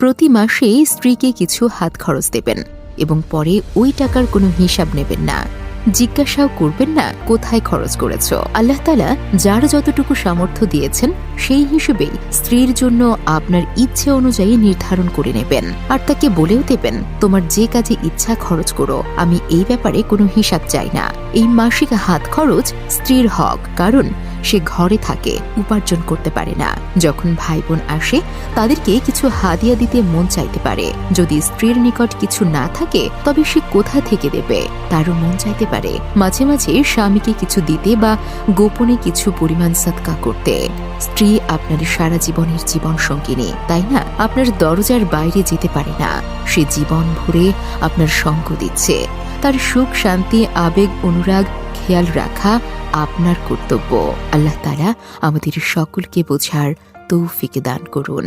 প্রতি মাসে স্ত্রীকে কিছু হাত খরচ দেবেন এবং পরে ওই টাকার কোনো হিসাব নেবেন না। জিজ্ঞাসাও করবেন না, কোথায় খরচ করেছ? আল্লাহ তালা যার যতটুকু সামর্থ্য দিয়েছেন, সেই হিসেবেই স্ত্রীর জন্য আপনার ইচ্ছে অনুযায়ী নির্ধারণ করে নেবেন। আর তাকে বলেও দেবেন, তোমার যে কাজে ইচ্ছা খরচ করো, আমি এই ব্যাপারে কোনো হিসাব চাই না। এই মাসিক হাত খরচ স্ত্রীর হক, কারণ সে ঘরে থাকে, উপার্জন করতে পারে না। যখন ভাই বোন আসে, তাদেরকে কিছু হাদিয়া দিতে মন চাইতে পারে। যদি স্ত্রীর নিকট কিছু না থাকে, তবে সে কোথা থেকে দেবে? তারও মন চাইতে পারে। মাঝে মাঝে স্বামীকে কিছু দিতে বা গোপনে কিছু পরিমাণ সৎকা করতে। স্ত্রী আপনার সারা জীবনের জীবন সঙ্গিনী, তাই না? আপনার দরজার বাইরে যেতে পারে না। সে জীবন ভরে আপনার সঙ্গ দিচ্ছে। তার সুখ, শান্তি, আবেগ, অনুরাগ খেয়াল রাখা আপনার কর্তব্য। আল্লাহ তালা আমাদের সকলকে বোঝার তৌফিকে দান করুন।